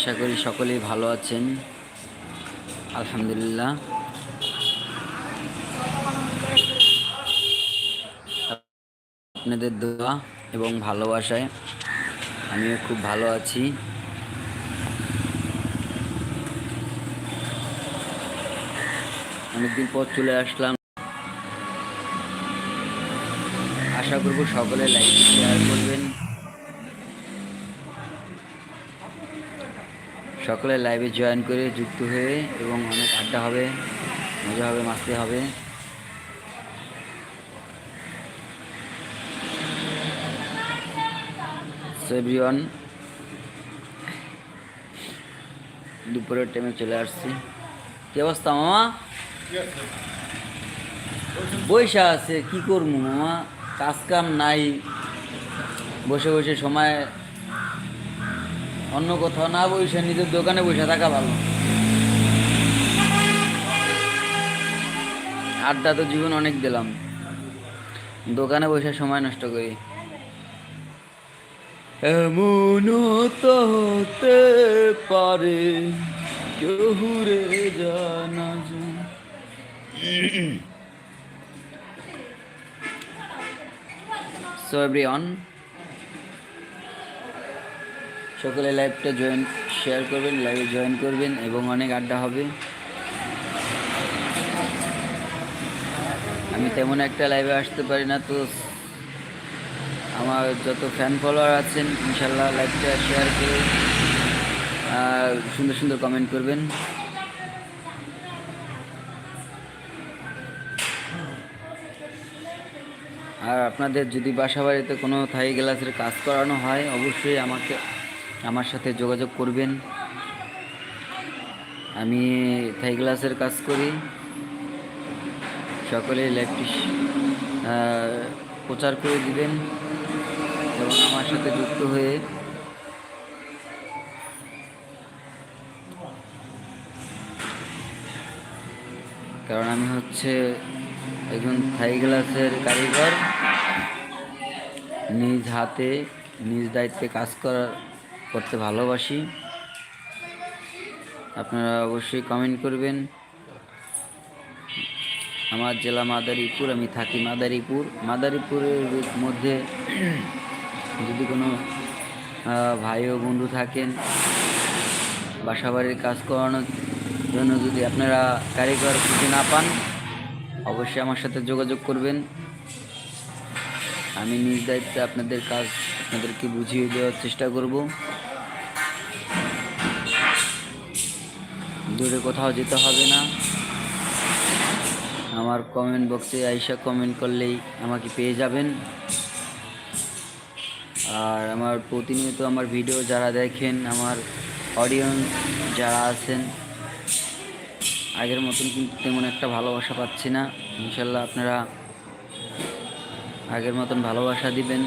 আশা করি সকলেই ভালো আছেন। আলহামদুলিল্লাহ। আপনাদের দোয়া এবং ভালোবাসায় আমিও খুব ভালো আছি। অনেকদিন পর চলে আসলাম। আশা করব সকলে লাইক শেয়ার করবেন। সকলে লাইভে জয়েন করে যুক্ত হয়ে এবং অনেক আড্ডা হবে, মজা হবে, মাস্তি হবে। এভরিওয়ান দুপুরের টাইমে চলে আসছি। কি অবস্থা, মামা? বৈশা আছে, কি করব, মামা? কাজ কাম নাই, বসে বসে সময় অন্য কোথাও না বসে নিজের দোকানে বসে থাকা ভালো। আড্ডা তো জীবন অনেক দিলাম। দোকানে বসে সময় নষ্ট করি। এমন তো হতে পারে কেহুরে জানা সো এভরিওয়ান সকলে লাইভটা জয়েন শেয়ার করবেন লাইভে জয়েন করবেন এবং অনেক আড্ডা হবে। আমি তেমন একটা লাইভে আসতে পারি না, তো আমার যত ফ্যান ফলোয়ার আছেন ইনশাল্লাহ লাইভটা শেয়ার করে সুন্দর সুন্দর কমেন্ট করবেন। আর আপনাদের যদি বাসা বাড়িতে কোনো থাই গ্লাসের কাজ করানো হয়, অবশ্যই আমাকে আমার সাথে যোগাযোগ করবেন। আমি থাই গ্লাসের কাজ করি। সকলে লাইভটি প্রচার করে দিবেন এবং আমার সাথে যুক্ত হয়ে কারণ আমি হচ্ছে একজন থাই গ্লাসের কারিগর। নিজ হাতে, নিজ দায়িত্বে কাজ করা করতে ভালোবাসি। আপনারা অবশ্যই কমেন্ট করবেন। আমার জেলা মাদারীপুর, আমি থাকি মাদারীপুর। মাদারীপুরের মধ্যে যদি কোনো ভাই ও বন্ধু থাকেন, বাসাবাড়ির কাজ করানোর জন্য যদি আপনারা কারিগর খুঁজে না পান, অবশ্যই আমার সাথে যোগাযোগ করবেন। আমি নিজ দায়িত্বে আপনাদের কাজ, আপনাদেরকে বুঝিয়ে দেওয়ার চেষ্টা করব। দূরে কোথাও যেতে হবে না। আমার কমেন্ট বক্সে আইসা কমেন্ট করলেই আমাকে পেয়ে যাবেন। আর আমার প্রতিনিয়ত আমার ভিডিও যারা দেখেন, আমার অডিয়েন্স যারা আছেন, আগের মতন কিন্তু তেমন একটা ভালোবাসা পাচ্ছি না। ইনশাল্লাহ আপনারা আগের মতন ভালোবাসা দিবেন।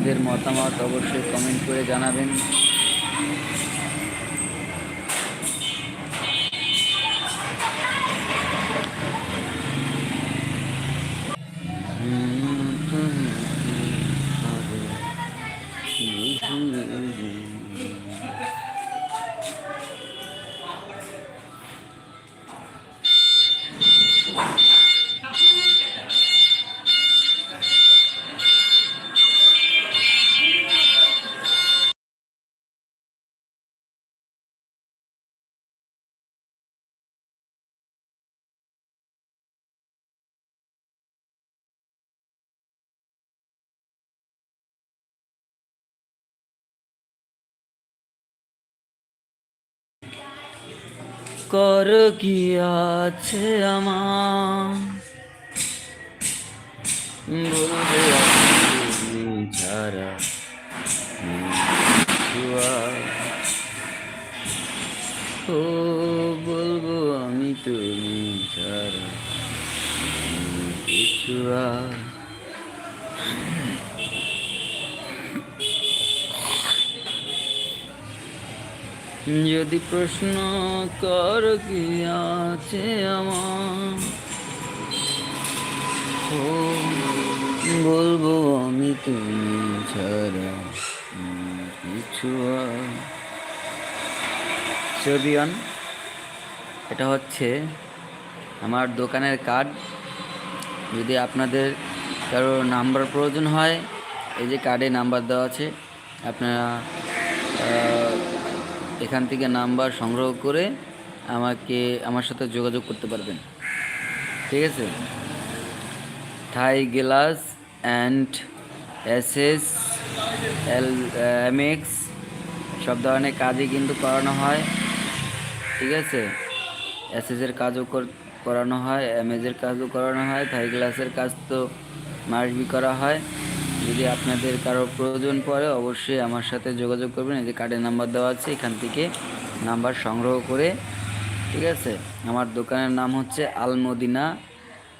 আপনাদের মতামত অবশ্যই কমেন্ট করে জানাবেন। কর কি আছে আমার? ছাড়া ও বলব আমি তুমি ছাড়া কিছু যদি প্রশ্ন কর কি আছে আমার? ও, বলব আমি তুমি ছাড়া কিছু ছবিয়ন এটা হচ্ছে আমার দোকানের কার্ড যদি আপনাদের কারও নাম্বার প্রয়োজন হয়, এই যে কার্ডে নাম্বার দেওয়া আছে, আপনারা এখান থেকে নাম্বার সংগ্রহ করে আমাকে, আমার সাথে যোগাযোগ করতে পারবেন। ঠিক আছে? Thai glass and S S L MX সব ধরনের কাজই কিন্তু করানো হয়। ঠিক আছে? এসএসের কাজও কর- করানো হয় এমএজের কাজও করানো হয়। থাই গ্লাসের কাজ তো মাসবি করা হয়। যদি আপনাদের কারও প্রয়োজন পড়ে, অবশ্যই আমার সাথে যোগাযোগ করবেন। এই যে কার্ডের নাম্বার দেওয়া আছে, এখান থেকে নাম্বার সংগ্রহ করে, ঠিক আছে? আমার দোকানের নাম হচ্ছে Almadina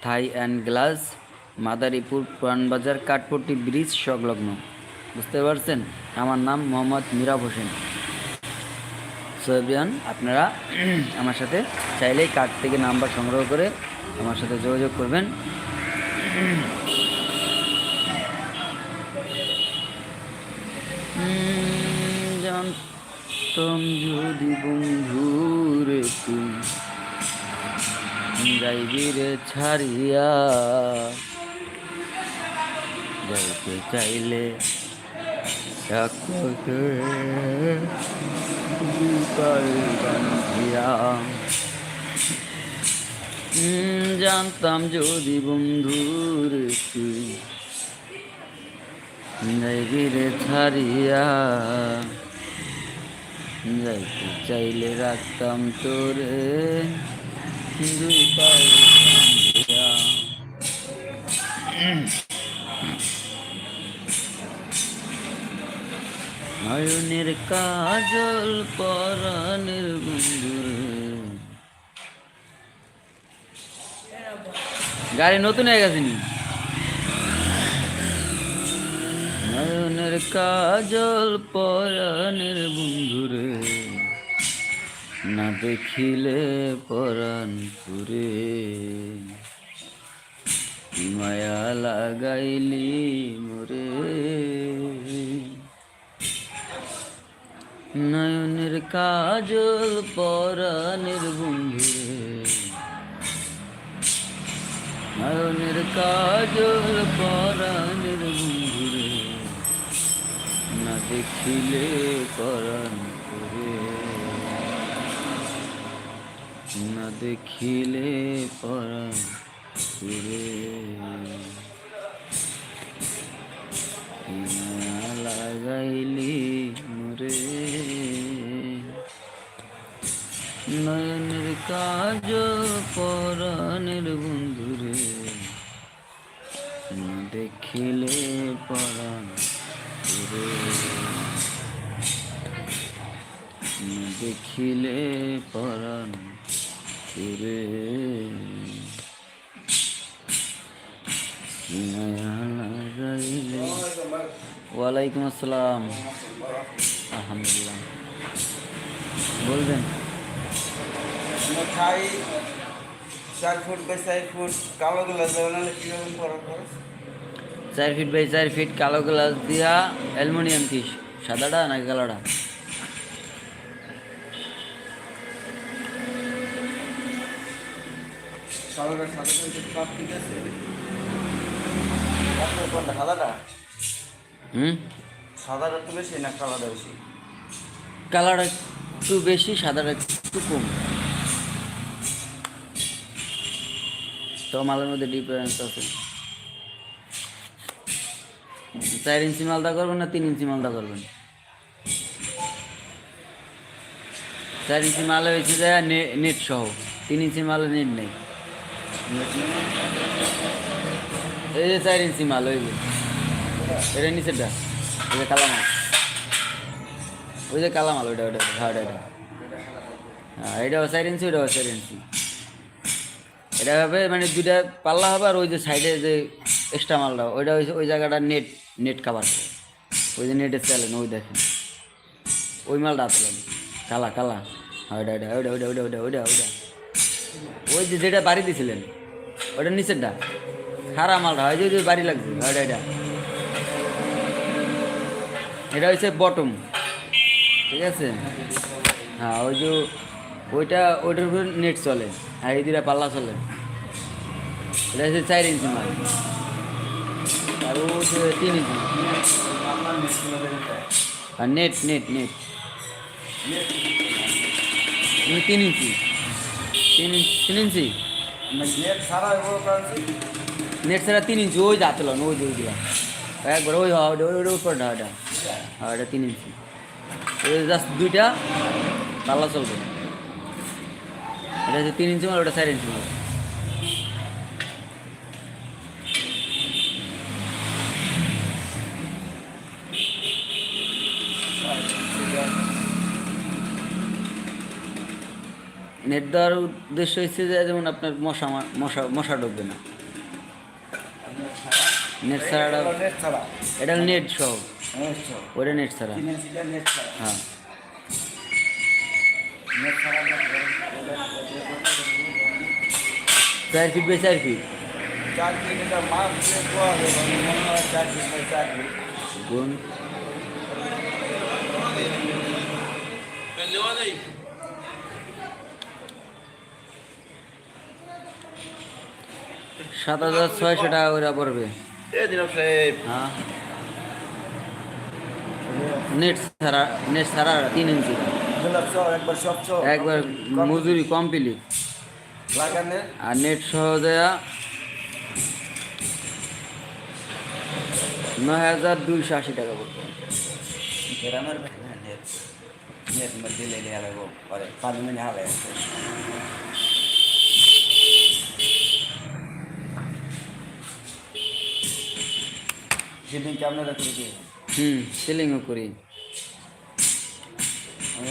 thai and glass, Madaripur Puranbazar, Kathpatti bridge, সংলগ্ন। বুঝতে পারছেন? আমার নাম মোহাম্মদ মিরাব হোসেন। সোয়াবিয়ান আপনারা আমার সাথে চাইলেই কার্ড থেকে নাম্বার সংগ্রহ করে আমার সাথে যোগাযোগ করবেন। জানতাম যদি বন্ধুরে তুই যাইবি রে ছাড়িয়া যাইতে চাইলে জানতাম যদি বন্ধুর তুই রে ছাড়িয়া যাইতে চাইলে রাখতাম তোরে দুই পায়ে নয়নের কাজল পরাণের বন্ধুরে গাড়ি নতুন হয়ে গেছে নি? নয়নের কাজল পরাণের বন্ধুরে না দেখিলে পরাণ পুরে মায়া লাগাইলি মোরে। নয়নের কাজল পরাণের বন্ধুরে নয়নের কাজল পরাণের বন্ধুরে না দেখিলে পরাণ করে না দেখিলে পরাণ মায়া লাগাইলি মোরে নয়নের কাজ পরাণের বন্ধুরে না দেখিলে পরাণ না দেখিলে পরাণ করে ওয়ালাইকুম আসসালাম। আলহামদুলিল্লাহ। বলবেন। খাই চার ফুট বাই চার ফুট কালো গ্লাস কীরকম চার ফিট বাই চার ফিট কালো গ্লাস দিয়া অ্যালুমিনিয়াম কি সাদাটা নাকি কালোটা? সাদাটা সাদাটা হচ্ছে ঠিক আছে? কোনটা সাদাটা হুম? সাদাটা একটু বেশি না কালোটা বেশি? কালারটা একটু বেশি সাদাটা একটু কম। তো মালের মধ্যে ডিফারেন্স আছে। চার ইঞ্চি মালদা করবেন না তিন ইঞ্চি মালদা করবেন? চার ইঞ্চি মাল হয়েছে নেট সহ। তিন ইঞ্চি মালে নেট নেই। এই যে চার ইঞ্চি মাল, ওই যে। এটা নিচেরটা ওই যে কালা মাল। ওই যে কালা মাল, ওইটা ওইটা হ্যাঁ ওটা হ্যাঁ এটাও চার ইঞ্চি, ওইটাও চার ইঞ্চি। এটা হবে মানে দুইটা পাল্লা হবে আর ওই যে সাইডে যে এক্সট্রা মালটা, ওইটা ওই ওই জায়গাটা নেট নেট কাভার করে। ওই যে নেটের চালেন ওই দেখেন। ওই মালটা আসলেন কালা কালা। হ্যাঁ, ওইটা ওইটা ওইটা ওইটা ওইটা ওইটা ওইটা। ওই যে যেটা বাড়ি দিয়েছিলেন ওটা নিচেরটা। খারাপ মালটা যে ওই যে বাড়ি লাগছে, ওইটা ওইটা। এটা হচ্ছে বটম ঠিক আছে? হ্যাঁ ওই যে ওইটা, ওইটার উপর নেট চলে, আর এই দুটা পাল্লা চলে। এটা হচ্ছে চার ইঞ্চি মাল। আর ও তিন ইঞ্চি আর নেট নেট নেট তিন ইঞ্চি তিন ইঞ্চি তিন ইঞ্চি? নেট ছাড়া নেট ছাড়া তিন ইঞ্চি ওই দাঁত লন ওই যে দিলাম। একবার ওই হওয়া ওইটা ওইটা উপরটা ওইটা। হ্যাঁ ওটা তিন ইঞ্চি। ওই জাস্ট দুইটা পাল্লা চলবে। এটা হচ্ছে তিন ইঞ্চি মাল ওটা চার ইঞ্চি মাল নেট দেওয়ার উদ্দেশ্য হচ্ছে যে যেমন আপনার মশা মা- মশা মশা ঢুকবে না। নেট ছাড়া এটা নেট সহ। ওটা নেট ছাড়া। হ্যাঁ। চার ফিট বাই চার ফিট? চার ফিট মাছ দিয়ে কোয়া হবে মনে হয় চার ফিট বাই চার ফিট গুণ সাত হাজার ছয়শো টাকা করে পড়বে। এই দিন সাহেব হ্যাঁ। নেট ছাড়া নেট ছাড়া তিন ইঞ্চি। একবার মজুরি কমপ্লিট। আর নেট সহ দেয়া নয় হাজার দুইশো আশি টাকা পড়বে। গ্রামের নেট নেট মধ্যে লেগে গেলে পরে পাঁচ মিনিট হবে সেদিন কেমন রাখি কি হুম সিলিংও করি। আমি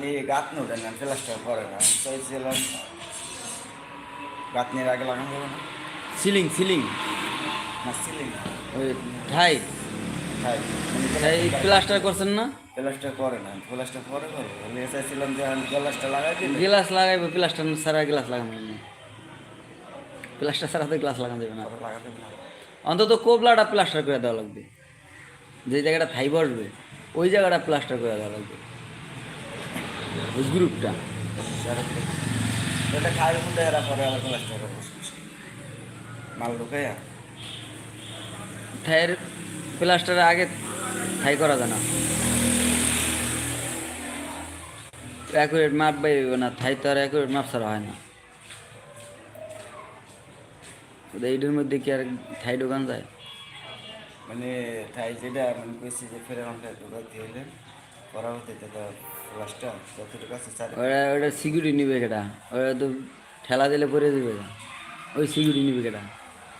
নিয়ে গাত নোটে না প্লাস্টার করে না চাইছিলাম গাত নিয়ে আগে লাগানো যাবে না। সিলিং সিলিং না সিলিং ওই ঠাই। তাই ঠাই প্লাস্টার করছেন না? প্লাস্টার করে না প্লাস্টার পরে করব। বলে চাইছিলাম যে আমি প্লাস্টার লাগাই গ্লাস লাগাইবে প্লাস্টার ছাড়া গ্লাস লাগানো যাবে না। প্লাস্টার ছাড়া তো গ্লাস লাগানো যাবে না। লাগাতে অন্তত কোবলাটা প্লাস্টার করে দেওয়া লাগবে। যে জায়গাটা থাই বসবে ওই জায়গাটা প্লাস্টার করে দেওয়া লাগবে। গ্রুপটা এটা খাই মধ্যে এরা পরে আবার প্লাস্টার মাল থাইয়ের প্লাস্টারের আগে থাই করা যায় না। অ্যাকুরেট মাপ বাইবে না থাই তো আর অ্যাকুরেট মাপ ছাড়া হয় না। এইটার মধ্যে কি আর থাই দোকান যায়? মানে তাই যেটা মানে কইছি যে ফেরে আমাকে ঢুকাতে হলে করা হতে তো প্লাস্টার যতটুকু আছে ওরা ওটা সিকিউরিটি নিবে কেটা? ওরা তো ঠেলা দিলে পরে দেবে। ওই সিকিউরিটি নিবে কেটা?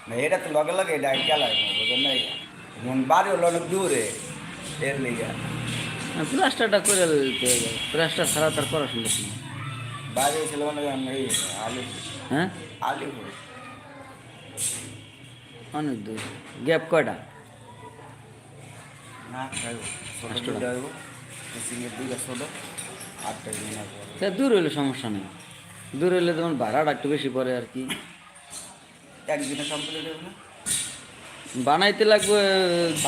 না এটা তো লগে লগে এটা গেলাই বুঝলেন না মন বাড়ি হলো অনেক দূরে এর লিগে। প্লাস্টারটা করে দিতে হবে। প্লাস্টার ছাড়া তার করা সম্ভব না। বাড়ি ছিল মানে আলু হ্যাঁ? আলু অনেক দূর। গ্যাপ কয়টা? তা দূর হলে সমস্যা নেই। দূর হলে তোমার ভাড়াটা একটু বেশি পড়ে আর কি। একদিনে কমপ্লিট হবে না? বানাইতে লাগবে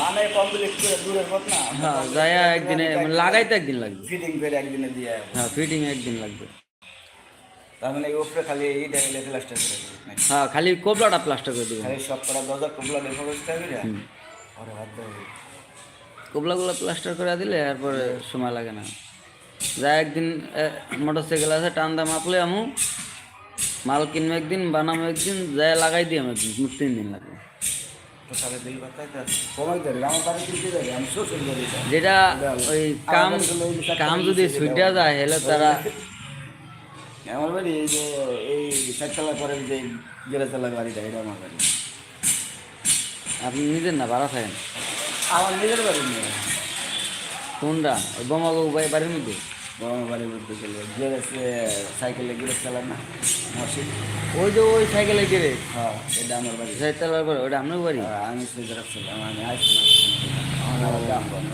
বানায় কমপ্লিট করে দূরের কথা না। হ্যাঁ যাইয়া একদিনে লাগাইতে একদিন লাগবে। ফিটিং করে একদিনে দিয়ে হ্যাঁ ফিটিং একদিন লাগবে। তার মানে এই উপরে খালি প্লাস্টার করে হ্যাঁ খালি কোবলাটা প্লাস্টার করে দেবেন খালি সব করা দরজা হবে হুম। ওরে দেবে কোবলাগুলো প্লাস্টার করে দিলে এরপরে সময় লাগে না। যা একদিন মোটর সাইকেল আছে টান দাম মাপলে আমু মাল কিনবো একদিন বানাবো একদিন যায় লাগাই দিই আমি একদিন তিন দিন লাগবে যাই যেটা ওই কাম কাম যদি ছুটে যায় হেলে তারা আমার বাড়ি এই যে এই চারতলা পরে যে গেরাতলা বাড়িটা এটা আমার বাড়ি। আপনি নিজের না ভাড়া থাকেন? আমার নিজের বাড়ি নিয়ে কোনটা? ওই বোমাগো বাড়ি বাড়ির মধ্যে? আমার বাড়ির মধ্যে গেলে সাইকেলে গেরে চালান না মসজিদ। ওই যে ওই সাইকেলে গেলে হ্যাঁ এটা আমার বাড়ি। চারতলার পরে ওটা আপনার বাড়ি? আমি ছিলাম আমি আসছি না। আমার আবার গ্রাম বন্ধ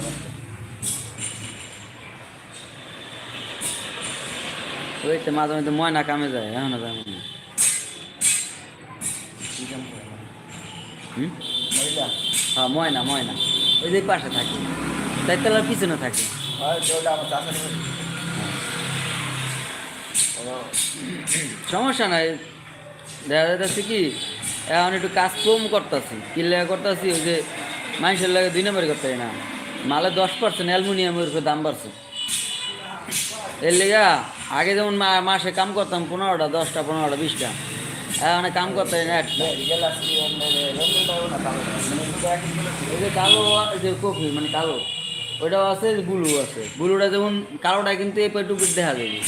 ওই তো মাঝে মাঝে ময়না কামে যায় এখন যায় মনে হয়। হ্যাঁ ময়না ময়না। ওই যে পাশে থাকি। চারতলার পিছনে থাকে। ও, সমস্যা নাই। দেখা যাচ্ছে কি এখন একটু কাজ কম করতেছি। কি লেগে করতেছি ওই যে মানুষের লাগে দুই নম্বর করতে হয় না। মালে দশ পার্সেন্ট অ্যালুমিনিয়ামের দাম বাড়ছে। এর লেগা আগে যেমন মাসে কাম করতাম পনেরোটা দশটা পনেরোটা বিশটা। এখন কাম করতে না একটা। মানে কালো। মানে গুলো যে কালো যে কফি মানে কালো ওইটাও আছে ব্লু আছে। ব্লুটা যেমন কালোটা কিন্তু এই পেটুকু দেখা যাবে।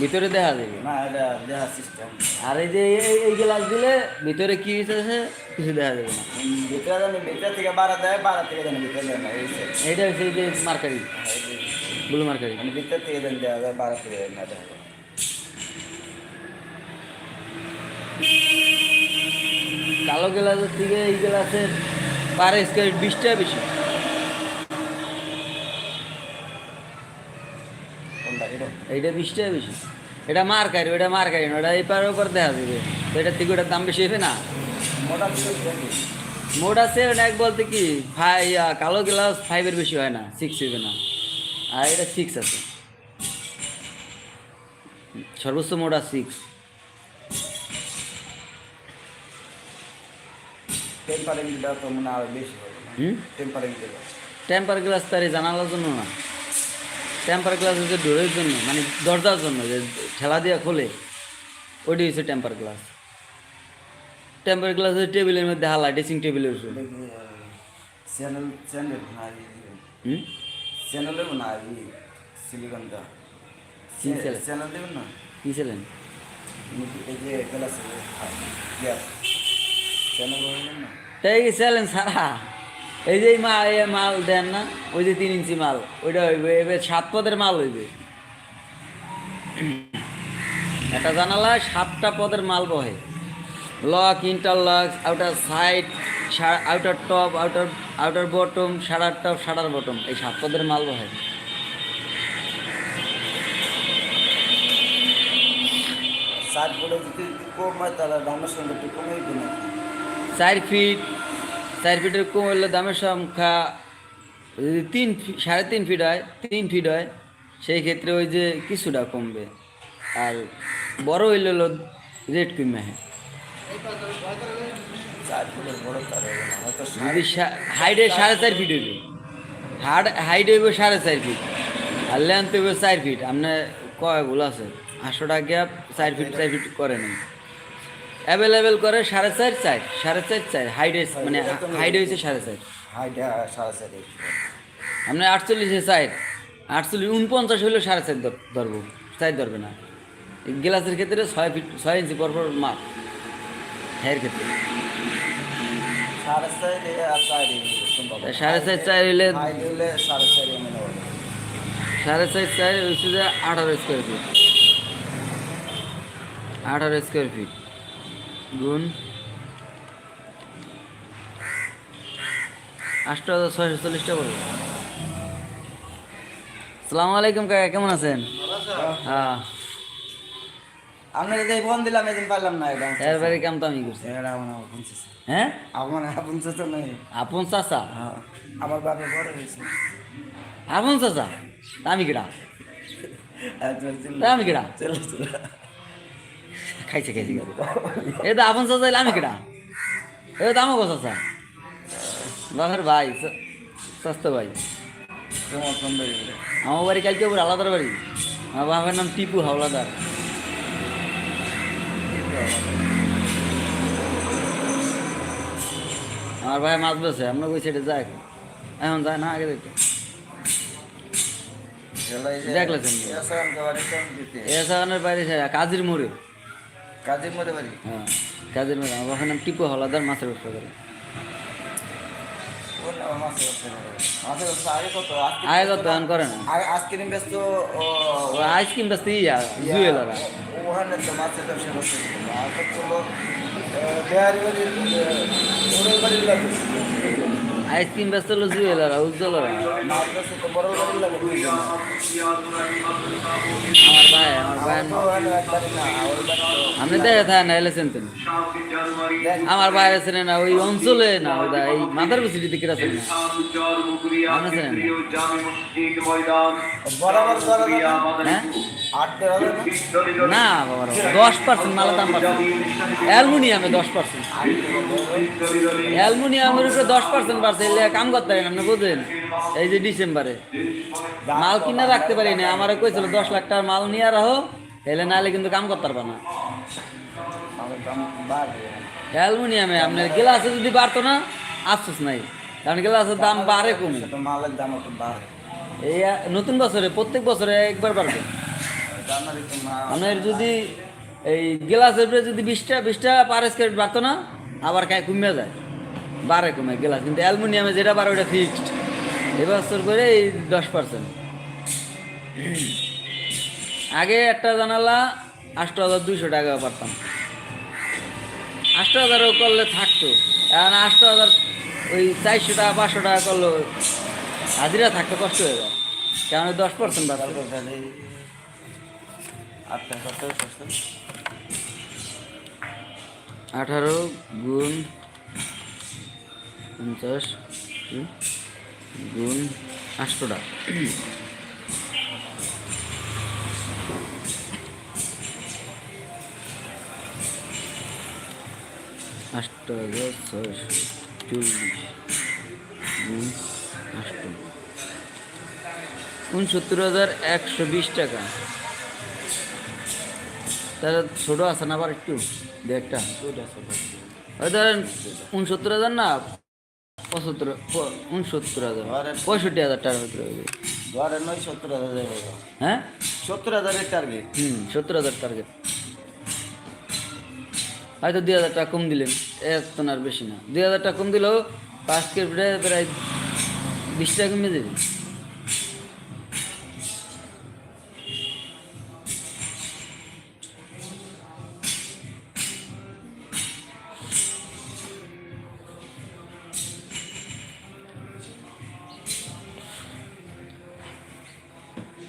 ভিতরে দেখা যাবে। না, এটা system। আর এই যে এই- গ্লাস দিলে ভিতরে কি আছে কিছু দেখা যাবে না। ভিতরে ভিতর থেকে বাড়া দেয়, বাড়া থেকে ভিতরে। এইটা হচ্ছে এই যে মার্কারি। যায়, বাড়া থেকে জানি না দেওয়া যায়। কালো গ্লাসের থেকে এই গ্লাসের পার স্কোয়ার বিশটা বেশি? এইটা বিশটা বেশি। এটা মার্কারি ওটা মার্কারি না ওটা এই পার ওপর দেখা যাবে। এটার থেকে ওটার দাম বেশি হবে না? মোটা সেভেন এক বলতে কি ফাই কালো গ্লাস ফাইভের বেশি হয় না সিক্স হবে না। আর এটা সিক্স আছে। সর্বোচ্চ মোটা সিক্স। টেম্পার গ্লাস তার জানালার জন্য না। টেম্পার গ্লাস হচ্ছে ডোরের জন্য মানে দরজার জন্য যে ঠেলা দিয়ে খোলে ওইটি হচ্ছে টেম্পার গ্লাস টেম্পার গ্লাস হচ্ছে টেবিলের মধ্যে হালা ড্রেসিং টেবিলের উপর। চ্যানেল চ্যানেল হুম? চ্যানেল দেবো না এই সিলিকনটা চ্যানেল? দেবেন না। কী ছিলেন এই যে গ্লাস গ্যাস চ্যানেল বলবেন না। তাই কি সারা। এই যে এই মা মাল দেন না ওই যে তিন ইঞ্চি মাল ওইটা হইবে এবার সাত পদের মাল হইবে। একটা জানালা সাতটা পদের মাল বহে। Lock interlock outer side outer top outer outer bottom shutter top shutter bottom এই সাত পদের মাল বহে যদি কম হয় তাহলে দামের সঙ্গে একটু কিনে চার ফিট চার ফিটের কম হলে দামের সংখ্যা যদি তিন সাড়ে তিন ফিট হয় তিন ফিট হয় সেই ক্ষেত্রে ওই যে কিছুটা কমবে। আর বড় হইলে হলো রেট কমে। হয় ষাট বলে বড় তার হবে না হয়তো যদি হাইটে সাড়ে চার ফিট। হইবে। হার্ড হাইট হইবে সাড়ে চার ফিট আর লেন্থ হইবে চার ফিট আপনার কয় ভুল আছে? আটশো টাকা চার ফিট চার ফিট করে নেই। অ্যাভেলেবেল করে সাড়ে চার চার সাড়ে চার চার। হাইটে মানে হাইট হয়েছে সাড়ে চার। হাইটা সাড়ে চারি আপনার আটচল্লিশে চার। আটচল্লিশ উনপঞ্চাশ হইলেও সাড়ে চার ধরবো। চার ধরবে না। এই গ্লাসের ক্ষেত্রে ছয় ফিট ছয় ইঞ্চি পর পর মাপ। হ্যাঁ ক্ষেত্রে। সাড়ে চারি চারি হইলে সাড়ে হচ্ছে যে আঠারো স্কোয়ার ফিট। আঠারো স্কোয়ার ফিট। গুণ। আষ্ট হাজার ছয়শো চল্লিশটা পড়বে সালামু আলাইকুম কাকা কেমন আছেন? হ্যাঁ। আপনার ফোন দিলাম এদিন পারলাম না এটা। এর বাড়ি কাম তো আমি করছি এটা আমার হ্যাঁ? আপন নেই চাচা হ্যাঁ আমার বাপে বড় হয়েছে। আপন চাচা? তা আমি কিরা আমি খাইছে খাইছে এ তো আপন চাচা এলে আমি কিরা এ তো আমাকে চাচা। বাপের ভাই স- স্বাস্থ্য ভাই। আমার বাড়ি কালকে আলাদার বাড়ি। আমার বাপের নাম টিপু হাওলাদার। আমার ভাই মাছ বেছে আমরা বই সেটা যাই। এখন যায় না আগে দেখতে দেখলে তুমি। এসানের বাইরে সে কাজের মোড়ে। কাজের মোড়ে বাড়ি? হ্যাঁ কাজির মোড়ে আমার ওখানে নাম টিপু হলাদার মাছের ব্যবসা করে আগে কত? এখন করে না আইসক্রিম ব্যস্ত আইসক্রিম বেচতে ইয়া জুয়েলারা ওখানে তো মাছের ব্যবসা করতে আর তো হলো বেহারি বাড়ির বাড়ির আইসক্রিম ব্যস্ত হলো জুয়েলারা উজ্জ্বলরা আমার ভাই আমার ভাই। আপনি দেখে থাকেন না এলেছেন তুমি আমার ভাই আছেন না ওই অঞ্চলে না ওটা এই মাথার আছেন আপনি আছেন না? বরাবর করা যাবে না। হ্যাঁ আট দেওয়া যাবে না? না বাবা দশ পার্সেন্ট মালের দাম অ্যালমুনিয়ামে দশ পার্সেন্ট অ্যালমুনিয়ামের উপরে দশ পার্সেন্ট বাড়ছে এলে কাম করতে পারেন আপনি বুঝলেন এই যে ডিসেম্বরে। মাল কিনে রাখতে পারি না আমার কইছিল দশ লাখ টাকার মাল নিয়ে রাখো এলে নাহলে কিন্তু কাম করতে পারবে না। অ্যালমুনিয়ামে আপনার গ্লাসে যদি বাড়তো না আফসোস নাই কারণ গ্লাসের দাম বাড়ে কমে। মালের দাম একটু বাড়ে। এই নতুন বছরে প্রত্যেক বছরে একবার বাড়বে। আপনার যদি এই গ্লাসের উপরে যদি বিশটা বিশটা পার স্কোয়ার বাড়তো না, আবার কায় কমে যায়। বারে কমে গ্লাস, কিন্তু অ্যালুমিনিয়ামে যেটা বাড়ে ওটা ফিক্সড এবছর করে এই দশ পার্সেন্ট আগে একটা জানালা আষ্ট হাজার দুইশো টাকা পারতাম। আষ্ট হাজারও করলে থাকতো। এখন আষ্ট হাজার ওই চারশো টাকা, পাঁচশো টাকা করল হাজিরা থাকতে কষ্ট হয়ে যায়। কারণ দশ পার্সেন্ট তাহলে আঠারো গুণ পঞ্চাশ গুণ আটশোটা। আষ্ট হাজার ছয়শো চল্লিশ গুণ আষ্ট উনসত্তর হাজার একশো বিশ টাকা। তাহলে ছোটো আছে না আবার একটু? দু একটা। ওই ধরেন উনসত্তর হাজার না? পঁচাত্তর উনসত্তর হাজার। পঁয়ষট্টি হাজার টাকার ভিতরে হয়ে যাবে। নয় সত্তর হাজার হ্যাঁ? সত্তর হাজারের টার্গেট হুম সত্তর হাজার টার্গেট হয়তো দুই হাজার টাকা কম দিলেন। এত না আর বেশি না। দুই হাজার টাকা কম দিলেও পাঁচ কেজি প্রায় বিশ টাকা কমে দেবে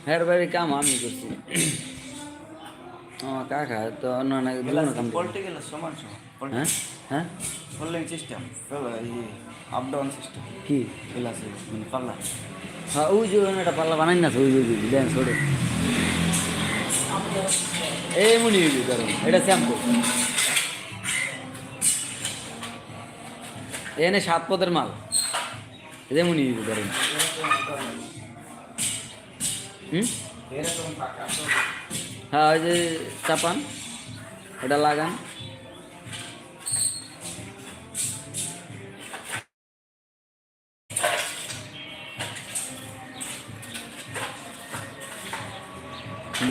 হ্যাঁ বাড়ির কাম আমি করছি। আমার কাকা তো অনেক বিভিন্ন কাম করে। পল্টে গেলে সমান সমান হ্যাঁ? হ্যাঁ? Folding system up down system কি? ক্লাসে মানে পাল্লা। হ্যাঁ ওই যে একটা পাল্লা বানাই না ওই ওই ড্যান্স ওটা এই মনি এটা শ্যাম্পু এনে সাত পদের মাল। হইলি ধরেন হ্যাঁ ওই যে চাপান, ওটা লাগান।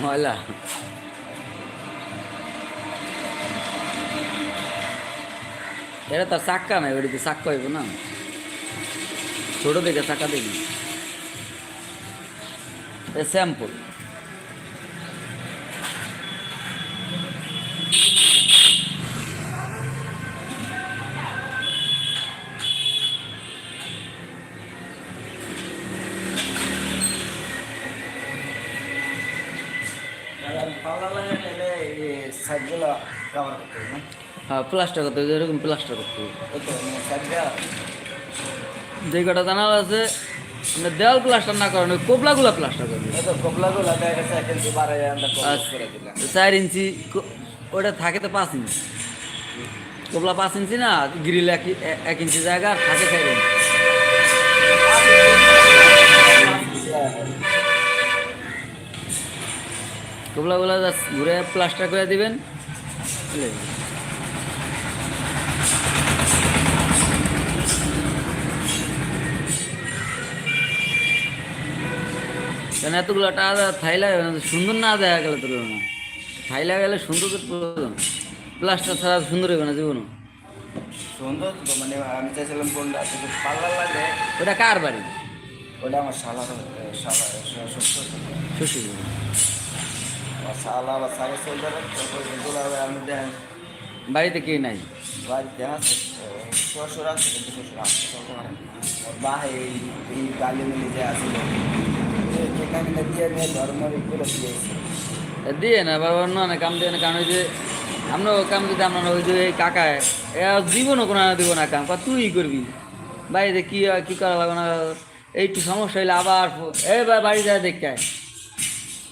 ময়লা। এটা তার চাক্কা নাই ওটা তো চাক্কা হইব না। ছোট দেখে চাক্কা দেখি স্যাম্পল হ্যাঁ প্লাস্টার করতে হবে এরকম প্লাস্টার করতে হবে। যে কটা জানালা আছে দেওয়াল প্লাস্টার না করেন ওই কোপলাগুলো প্লাস্টার করবে এই তো কপলাগুলো দেখা গেছে এক ইঞ্চি বাড়াই আমরা কভার করে দিলাম চার ইঞ্চি ওটা থাকে তো পাঁচ ইঞ্চি। কোপলা পাঁচ ইঞ্চি না গ্রিল এক এক ইঞ্চি জায়গা আর থাকে চার ইঞ্চি। কোপলাগুলো ঘুরে প্লাস্টার করে দিবেন। কারণ এতগুলো? টাকা থাই লাগে না সুন্দর না দেখা গেলে তো না। থাই লাগালে সুন্দর তো প্রয়োজন। প্লাস্টার ছাড়া সুন্দর হবে না জীবনও সুন্দর তো মানে আমি চাইছিলাম কোনটা কিন্তু পাল্লা লাগে ওটা কার বাড়ি? ওটা আমার শালার শালা শ্বশুর শালা বা সোলদার আমি দেখেন বাড়িতে কে নাই? বাড়িতে আছে শ্বশুর আছে কিন্তু শ্বশুর আসতে চলতে পারে না। এই গালি মিলি যে যেখানে দিয়ে দিয়ে না বাবা অন্য না কাম দিয়ে না কারণ ওই যে আমরা কাম যদি আমরা ওই যে এই কাকা এ জীবনও কোনো দিব না কাম কয় তুই করবি? বাড়িতে কি হয়, কি করা লাগবে না এইটু সমস্যা হইলে আবার ফো- এ বাড়ি যায় দেখতে।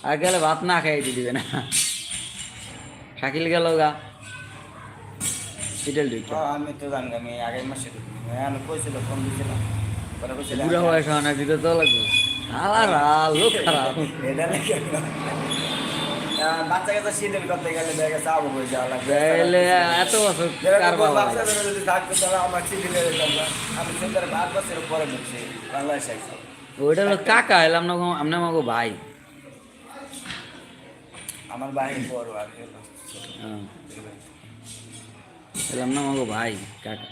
আর গেলে ভাত না খাই দিবে না। শাকিল গেল গা। সিটেল ডিউটি হ্যাঁ, আমি তো জানি আমি আগের মাসে আমি কইছিল ফোন দিয়েছিলাম বুড়া বয়স হয় না দিতে তো লাগবে। আলারা লোক খারাপ। এটা নাকি বাচ্চা কাচ্চা শীতের করতে গেলে দেখে চাবো হয়ে যাওয়া লাগবে। তাইলে এত বছর কার বাবা লাগে? বাচ্চাদের যদি থাকতো তাহলে আমার চিঠি দিয়ে দিতাম আমি সুন্দর আট বছর পরে ঢুকছি বাংলাদেশ ওইটা হলো কাকা এলাম না আমরা আমাকে ভাই। আমার বাহির বড় আর কি। হলো। এলাম না আমাকে ভাই কাকা।